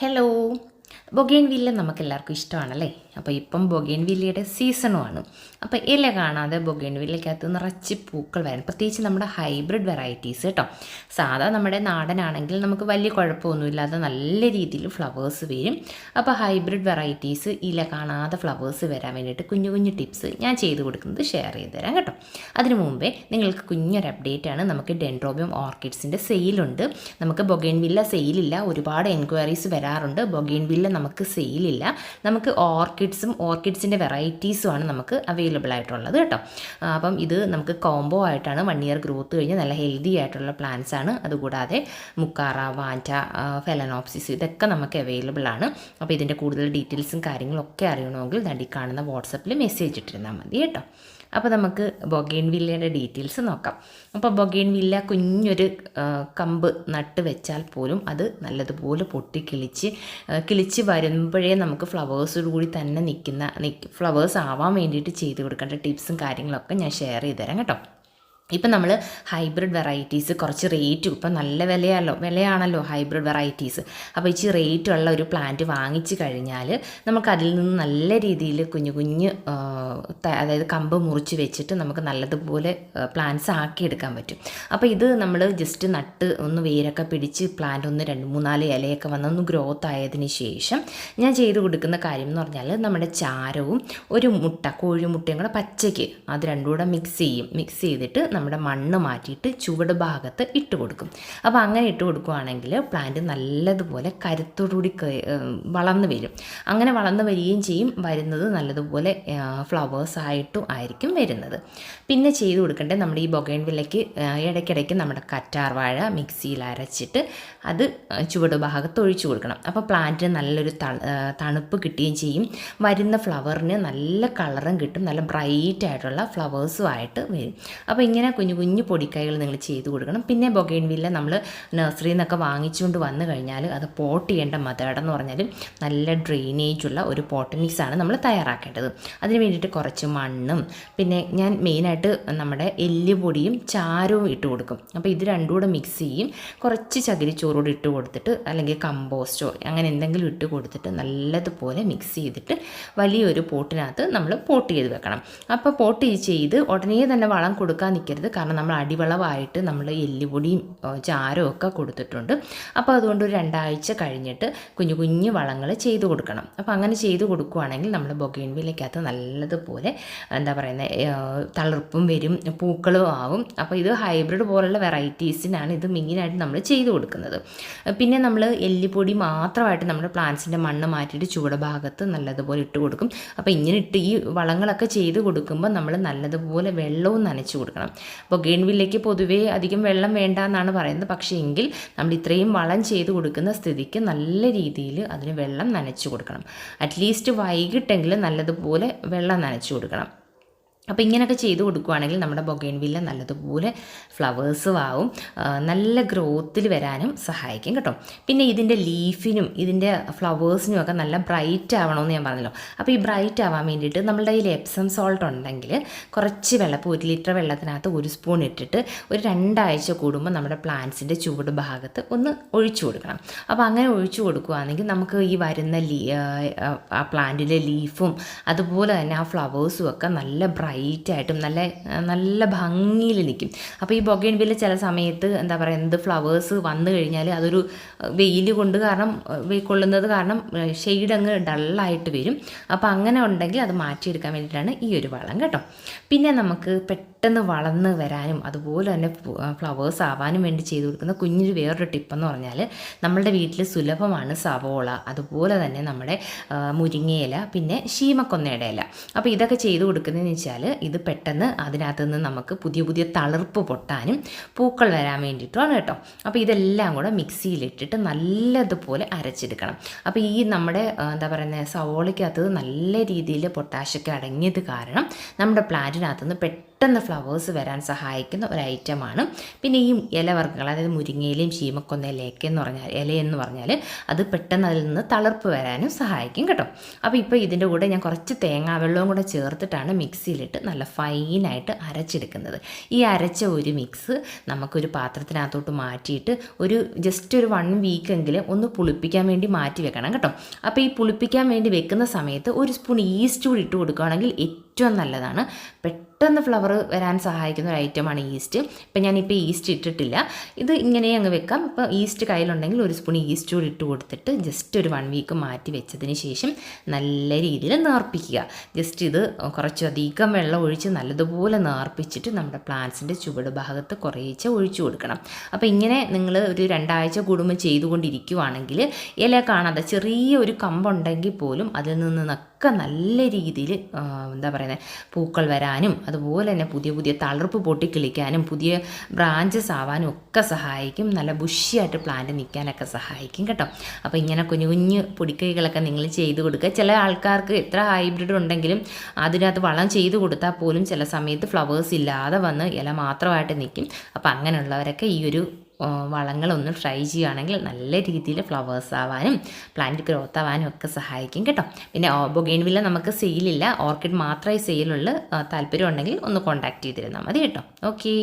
Hello. ബൊഗേൻ villa നമുക്ക് എല്ലാവർക്കും ഇഷ്ടമാണല്ലേ? അപ്പോൾ ഇപ്പം ബൊഗേൻ വില്ലയുടെ സീസണുമാണ്. അപ്പോൾ ഇല കാണാതെ ബൊഗേൻ വില്ലയ്ക്കകത്ത് നിറച്ച് പൂക്കൾ വരും പ്രത്യേകിച്ച് നമ്മുടെ ഹൈബ്രിഡ് വെറൈറ്റീസ് കേട്ടോ. സാധാ നമ്മുടെ നാടനാണെങ്കിൽ നമുക്ക് വലിയ കുഴപ്പമൊന്നുമില്ലാതെ നല്ല രീതിയിൽ ഫ്ലവേഴ്സ് വരും. അപ്പോൾ ഹൈബ്രിഡ് വെറൈറ്റീസ് ഇല കാണാതെ ഫ്ലവേഴ്സ് വരാൻ വേണ്ടിയിട്ട് കുഞ്ഞു കുഞ്ഞു ടിപ്സ് ഞാൻ ചെയ്ത് കൊടുക്കുന്നത് ഷെയർ ചെയ്ത് തരാം കേട്ടോ. അതിനു മുമ്പേ നിങ്ങൾക്ക് കുഞ്ഞൊരു അപ്ഡേറ്റ് ആണ് നമുക്ക് ഡെൻഡ്രോബിയം ഓർക്കിഡ്സിന്റെ സെയിലുണ്ട്. നമുക്ക് ബൊഗേൻ വില്ല സെയിലില്ല. ഒരുപാട് എൻക്വയറീസ് വരാറുണ്ട്. ബൊഗേൻ വില്ല നമുക്ക് സെയിലില്ല നമുക്ക് ഓർക്കിഡ്സും ഓർക്കിഡ്സിന്റെ വെറൈറ്റീസുമാണ് നമുക്ക് അവൈലബിൾ ആയിട്ടുള്ളത് കേട്ടോ. അപ്പം ഇത് നമുക്ക് കോംബോ ആയിട്ടാണ് വൺ ഇയർ ഗ്രോത്ത് കഴിഞ്ഞ് നല്ല ഹെൽത്തി ആയിട്ടുള്ള പ്ലാന്റ്സ് ആണ്. അതുകൂടാതെ മുക്കാറ വാന്റ ഫെലനോപ്സിസ് ഇതൊക്കെ നമുക്ക് അവൈലബിൾ ആണ്. അപ്പോൾ ഇതിന്റെ കൂടുതൽ ഡീറ്റെയിൽസും കാര്യങ്ങളൊക്കെ അറിയണമെങ്കിൽ നടി കാണുന്ന വാട്സപ്പിൽ മെസ്സേജ് ഇട്ടിരുന്നാൽ മതി കേട്ടോ. അപ്പോൾ നമുക്ക് ബൊഗേൻ വില്ലയുടെ ഡീറ്റെയിൽസ് നോക്കാം. അപ്പോൾ ബൊഗേൻ വില്ല കുഞ്ഞൊരു കമ്പ് നട്ട് വെച്ചാൽ പോലും അത് നല്ലതുപോലെ പൊട്ടി കിളിച്ച് കിളിച്ച് വരുമ്പോഴേ നമുക്ക് ഫ്ലവേഴ്സോട് കൂടി തന്നെ നിൽക്കുന്ന ഫ്ലവേഴ്സ് ആവാൻ വേണ്ടിയിട്ട് ചെയ്ത് കൊടുക്കേണ്ട ടിപ്സും കാര്യങ്ങളൊക്കെ ഞാൻ ഷെയർ ചെയ്തുതരാം കേട്ടോ. ഇപ്പം നമ്മൾ ഹൈബ്രിഡ് വെറൈറ്റീസ് കുറച്ച് റേറ്റും ഇപ്പം നല്ല വിലയാണല്ലോ വിലയാണല്ലോ ഹൈബ്രിഡ് വെറൈറ്റീസ് അപ്പോൾ ഇച്ചിരി റേറ്റ് ഉള്ള ഒരു പ്ലാന്റ് വാങ്ങിച്ചു കഴിഞ്ഞാൽ നമുക്ക് അതിൽ നിന്ന് നല്ല രീതിയിൽ കുഞ്ഞു കുഞ്ഞ് അതായത് കമ്പ് മുറിച്ച് വെച്ചിട്ട് നമുക്ക് നല്ലതുപോലെ പ്ലാന്റ്സ് ആക്കിയെടുക്കാൻ പറ്റും. അപ്പോൾ ഇത് നമ്മൾ ജസ്റ്റ് നട്ട് ഒന്ന് വേരൊക്കെ പിടിച്ച് പ്ലാന്റ് ഒന്ന് രണ്ട് മൂന്നാൽ ഇലയൊക്കെ വന്ന് ഒന്ന് ഗ്രോത്ത് ആയതിന് ശേഷം ഞാൻ ചെയ്ത് കൊടുക്കുന്ന കാര്യം എന്ന് പറഞ്ഞാൽ നമ്മുടെ ചാരവും ഒരു മുട്ട കോഴിമുട്ടയും കൂടെ പച്ചയ്ക്ക് അത് രണ്ടും കൂടെ മിക്സ് ചെയ്യും. മിക്സ് ചെയ്തിട്ട് നമ്മുടെ മണ്ണ് മാറ്റിയിട്ട് ചുവട് ഭാഗത്ത് ഇട്ട് കൊടുക്കും. അപ്പോൾ അങ്ങനെ ഇട്ട് കൊടുക്കുകയാണെങ്കിൽ പ്ലാന്റ് നല്ലതുപോലെ കരുത്തോടുകൂടി വളർന്നു വരും. അങ്ങനെ വളർന്നു വരികയും ചെയ്യും. വരുന്നത് നല്ലതുപോലെ ഫ്ലവേഴ്സ് ആയിട്ടും ആയിരിക്കും വരുന്നത്. പിന്നെ ചെയ്ത് കൊടുക്കേണ്ടത് നമ്മുടെ ഈ ബൊഗൈൻ വിലയ്ക്ക് ഇടയ്ക്കിടയ്ക്ക് നമ്മുടെ കറ്റാർ വാഴ മിക്സിയിൽ അരച്ചിട്ട് അത് ചുവട് ഭാഗത്ത് ഒഴിച്ചു കൊടുക്കണം. അപ്പോൾ പ്ലാന്റിന് നല്ലൊരു തണുപ്പ് കിട്ടുകയും ചെയ്യും. വരുന്ന ഫ്ലവറിന് നല്ല കളറും കിട്ടും. നല്ല ബ്രൈറ്റ് ആയിട്ടുള്ള ഫ്ലവേഴ്സും ആയിട്ട് വരും. അപ്പോൾ ഇങ്ങനെ കുഞ്ഞു കുഞ്ഞു പൊടിക്കൈകൾ നിങ്ങൾ ചെയ്ത് കൊടുക്കണം. പിന്നെ ബൊഗൈൻ വില്ല നമ്മൾ നഴ്സറിയിൽ നിന്നൊക്കെ വാങ്ങിച്ചുകൊണ്ട് വന്നു കഴിഞ്ഞാൽ അത് പോട്ട് ചെയ്യേണ്ട മെത്തേഡ് എന്ന് പറഞ്ഞാൽ നല്ല ഡ്രെയിനേജ് ഉള്ള ഒരു പോട്ട് ആണ് നമ്മൾ തയ്യാറാക്കേണ്ടത്. അതിന് വേണ്ടിയിട്ട് കുറച്ച് മണ്ണും പിന്നെ ഞാൻ മെയിനായിട്ട് നമ്മുടെ എല്ലുപൊടിയും ചാരവും ഇട്ട് കൊടുക്കും. അപ്പോൾ ഇത് രണ്ടും കൂടെ മിക്സ് ചെയ്യും. കുറച്ച് ചകിരിച്ചോറോട് ഇട്ട് കൊടുത്തിട്ട് അല്ലെങ്കിൽ കമ്പോസ്റ്റോ അങ്ങനെ എന്തെങ്കിലും ഇട്ട് കൊടുത്തിട്ട് നല്ലതുപോലെ മിക്സ് ചെയ്തിട്ട് വലിയൊരു പോട്ടിനകത്ത് നമ്മൾ പോട്ട് ചെയ്ത് വെക്കണം. അപ്പോൾ പോട്ട് ചെയ്ത് ഉടനെ തന്നെ വളം കൊടുക്കാൻ നിൽക്കരുത് കാരണം നമ്മൾ അടിവളവായിട്ട് നമ്മൾ എല്ലുപൊടിയും ചാരവും ഒക്കെ കൊടുത്തിട്ടുണ്ട്. അപ്പോൾ അതുകൊണ്ട് ഒരു രണ്ടാഴ്ച കഴിഞ്ഞിട്ട് കുഞ്ഞു കുഞ്ഞു വളങ്ങൾ ചെയ്തു കൊടുക്കണം. അപ്പോൾ അങ്ങനെ ചെയ്തു കൊടുക്കുകയാണെങ്കിൽ നമ്മൾ ബൊഗൈൻവില്ലയ്ക്കകത്ത് നല്ലതുപോലെ എന്താ പറയുന്നത് തളിർപ്പും വരും പൂക്കളും ആവും. അപ്പോൾ ഇത് ഹൈബ്രിഡ് പോലുള്ള വെറൈറ്റീസിനാണ് ഇത് മെയിനായിട്ട് നമ്മൾ ചെയ്തു കൊടുക്കുന്നത്. പിന്നെ നമ്മൾ എല്ലുപൊടി മാത്രമായിട്ട് നമ്മുടെ പ്ലാന്റ്സിന്റെ മണ്ണ് മാറ്റിയിട്ട് ഭാഗത്ത് നല്ലതുപോലെ ഇട്ട് കൊടുക്കും. അപ്പോൾ ഇങ്ങനെ ഇട്ട് ഈ വളങ്ങളൊക്കെ ചെയ്ത് കൊടുക്കുമ്പോൾ നമ്മൾ നല്ലതുപോലെ വെള്ളവും നനച്ച് കൊടുക്കണം. ബൊഗൈൻവില്ലയ്ക്ക് പൊതുവേ അധികം വെള്ളം വേണ്ട എന്നാണ് പറയുന്നത്. പക്ഷേ എങ്കിൽ നമ്മൾ ഇത്രയും വളം ചെയ്ത് കൊടുക്കുന്ന സ്ഥിതിക്ക് നല്ല രീതിയിൽ അതിന് വെള്ളം നനച്ചു കൊടുക്കണം. അറ്റ്ലീസ്റ്റ് വൈകിട്ടെങ്കിലും നല്ലതുപോലെ വെള്ളം നനച്ചു കൊടുക്കണം. അപ്പോൾ ഇങ്ങനെയൊക്കെ ചെയ്ത് കൊടുക്കുകയാണെങ്കിൽ നമ്മുടെ ബൊഗൈൻവില്ല നല്ലതുപോലെ ഫ്ലവേഴ്സും ആവും നല്ല ഗ്രോത്തിൽ വരാനും സഹായിക്കും കേട്ടോ. പിന്നെ ഇതിന്റെ ലീഫിനും ഇതിന്റെ ഫ്ലവേഴ്സിനും ഒക്കെ നല്ല ബ്രൈറ്റ് ആവണമെന്ന് ഞാൻ പറഞ്ഞല്ലോ. അപ്പോൾ ഈ ബ്രൈറ്റ് ആവാൻ വേണ്ടിയിട്ട് നമ്മുടെ കയ്യിൽ എപ്സം സോൾട്ട് ഉണ്ടെങ്കിൽ കുറച്ച് വെള്ളം ഇപ്പോൾ ഒരു ലിറ്റർ വെള്ളത്തിനകത്ത് ഒരു സ്പൂൺ ഇട്ടിട്ട് ഒരു രണ്ടാഴ്ച കൂടുമ്പോൾ നമ്മുടെ പ്ലാന്റ്സിന്റെ ചുവട് ഭാഗത്ത് ഒന്ന് ഒഴിച്ചു കൊടുക്കണം. അപ്പോൾ അങ്ങനെ ഒഴിച്ചു കൊടുക്കുകയാണെങ്കിൽ നമുക്ക് ഈ വരുന്ന ലീ ആ പ്ലാന്റിലെ ലീഫും അതുപോലെ തന്നെ ആ ഫ്ലവേഴ്സും ഒക്കെ നല്ല ബ്രൈറ്റ് ആയിട്ടും നല്ല നല്ല ഭംഗിയിൽ നിൽക്കും. അപ്പോൾ ഈ ബൊഗൈൻ വില്ല ചില സമയത്ത് എന്താ പറയുക എന്ത് ഫ്ലവേഴ്സ് വന്നു കഴിഞ്ഞാൽ അതൊരു വെയിൽ കൊണ്ട് കാരണം കൊള്ളുന്നത് കാരണം ഷെയ്ഡ് അങ്ങ് ഡള്ളായിട്ട് വരും. അപ്പോൾ അങ്ങനെ ഉണ്ടെങ്കിൽ അത് മാറ്റിയെടുക്കാൻ വേണ്ടിയിട്ടാണ് ഈ ഒരു വളം കേട്ടോ. പിന്നെ നമുക്ക് പെട്ടെന്ന് വളർന്ന് വരാനും അതുപോലെ തന്നെ ഫ്ലവേഴ്സ് ആവാനും വേണ്ടി ചെയ്തു കൊടുക്കുന്ന കുഞ്ഞൊരു വേറൊരു ടിപ്പെന്ന് പറഞ്ഞാൽ നമ്മളുടെ വീട്ടിൽ സുലഭമാണ് സവോള അതുപോലെ തന്നെ നമ്മുടെ മുരിങ്ങയില പിന്നെ ശീമക്കൊന്നയുടെ ഇല. അപ്പോൾ ഇതൊക്കെ ചെയ്തു കൊടുക്കുന്നതെന്ന് വെച്ചാൽ ഇത് പെട്ടെന്ന് അതിനകത്ത് നിന്ന് നമുക്ക് പുതിയ പുതിയ തളിർപ്പ് പൊട്ടാനും പൂക്കൾ വരാൻ വേണ്ടിയിട്ടുമാണ് കേട്ടോ. അപ്പോൾ ഇതെല്ലാം കൂടെ മിക്സിയിലിട്ടിട്ട് നല്ലതുപോലെ അരച്ചെടുക്കണം. അപ്പോൾ ഈ നമ്മുടെ എന്താ പറയുന്നത് സവോളയ്ക്കകത്ത് നല്ല രീതിയിൽ പൊട്ടാഷൊക്കെ അടങ്ങിയത് കാരണം നമ്മുടെ പ്ലാന്റിനകത്ത് നിന്ന് പെട്ടെന്ന് പെട്ടെന്ന് ഫ്ലവേഴ്സ് വരാൻ സഹായിക്കുന്ന ഒരു ഐറ്റമാണ് പിന്നെ ഈ ഇലവർഗങ്ങൾ അതായത് മുരിങ്ങയിലയും ചീമക്കൊന്ന ഇലയൊക്കെ എന്ന് പറഞ്ഞാൽ ഇലയെന്ന് പറഞ്ഞാൽ അത് പെട്ടെന്ന് അതിൽ നിന്ന് തളർപ്പ് വരാനും സഹായിക്കും കേട്ടോ. അപ്പോൾ ഇപ്പോൾ ഇതിന്റെ കൂടെ ഞാൻ കുറച്ച് തേങ്ങാ വെള്ളവും കൂടെ ചേർത്തിട്ടാണ് മിക്സിയിലിട്ട് നല്ല ഫൈനായിട്ട് അരച്ചെടുക്കുന്നത്. ഈ അരച്ച ഒരു മിക്സ് നമുക്കൊരു പാത്രത്തിനകത്തോട്ട് മാറ്റിയിട്ട് ഒരു ജസ്റ്റ് ഒരു വൺ വീക്കെങ്കിലും ഒന്ന് പുളിപ്പിക്കാൻ വേണ്ടി മാറ്റി വെക്കണം കേട്ടോ. അപ്പോൾ ഈ പുളിപ്പിക്കാൻ വേണ്ടി വെക്കുന്ന സമയത്ത് ഒരു സ്പൂൺ ഈസ്റ്റ് കൂടി ഇട്ട് കൊടുക്കുകയാണെങ്കിൽ ഏറ്റവും നല്ലതാണ്. പെട്ടെന്ന് ഫ്ലവർ വരാൻ സഹായിക്കുന്ന ഒരു ഐറ്റമാണ് ഈസ്റ്റ് ഇപ്പം ഞാനിപ്പോൾ ഈസ്റ്റ് ഇട്ടിട്ടില്ല. ഇത് ഇങ്ങനെ അങ്ങ് വെക്കാം. ഇപ്പോൾ ഈസ്റ്റ് കയ്യിലുണ്ടെങ്കിൽ ഒരു സ്പൂൺ ഈസ്റ്റ് കൂടി ഇട്ട് കൊടുത്തിട്ട് ജസ്റ്റ് ഒരു വൺ വീക്ക് മാറ്റി വെച്ചതിന് ശേഷം നല്ല രീതിയിൽ നേർപ്പിക്കുക ജസ്റ്റ് ഇത് കുറച്ചധികം വെള്ളം ഒഴിച്ച് നല്ലതുപോലെ നേർപ്പിച്ചിട്ട് നമ്മുടെ പ്ലാന്റ്സിന്റെ ചുവട് ഭാഗത്ത് കുറേശ്ശെ ഒഴിച്ചു കൊടുക്കണം. അപ്പോൾ ഇങ്ങനെ നിങ്ങൾ ഒരു രണ്ടാഴ്ച കൂടുമ്പോൾ ചെയ്തുകൊണ്ടിരിക്കുവാണെങ്കിൽ ഇല കാണാതെ ചെറിയ ഒരു കമ്പുണ്ടെങ്കിൽ പോലും അതിൽ നിന്നൊക്കെ നല്ല രീതിയിൽ എന്താ പറയുന്നത് പൂക്കൾ വരാനും അതുപോലെ തന്നെ പുതിയ പുതിയ തളർപ്പ് പൊട്ടിക്കിളിക്കാനും പുതിയ ബ്രാഞ്ചസ് ആവാനും ഒക്കെ സഹായിക്കും. നല്ല ബുഷിയായിട്ട് പ്ലാന്റ് നിൽക്കാനൊക്കെ സഹായിക്കും കേട്ടോ. അപ്പോൾ ഇങ്ങനെ കുഞ്ഞു കുഞ്ഞു പൊടിക്കൈകളൊക്കെ നിങ്ങൾ ചെയ്ത് കൊടുക്കുക. ചില ആൾക്കാർക്ക് എത്ര ഹൈബ്രിഡ് ഉണ്ടെങ്കിലും അതിനകത്ത് വളം ചെയ്ത് കൊടുത്താൽ പോലും ചില സമയത്ത് ഫ്ലവേഴ്സ് ഇല്ലാതെ വന്ന് ഇല മാത്രമായിട്ട് നിൽക്കും. അപ്പോൾ അങ്ങനെയുള്ളവരൊക്കെ ഈ ഒരു വളങ്ങളൊന്ന് ട്രൈ ചെയ്യുകയാണെങ്കിൽ നല്ല രീതിയിൽ ഫ്ലവേഴ്സ് ആവാനും പ്ലാന്റ് ഗ്രോത്ത് ആവാനും ഒക്കെ സഹായിക്കും കേട്ടോ. പിന്നെ ബൊഗൈൻവില്ല നമുക്ക് സെയിലില്ല ഓർക്കിഡ് മാത്രമേ സെയിലുള്ളൂ താല്പര്യം ഉണ്ടെങ്കിൽ ഒന്ന് കോൺടാക്ട് ചെയ്തിരുന്നാൽ മതി കേട്ടോ. ഓക്കേ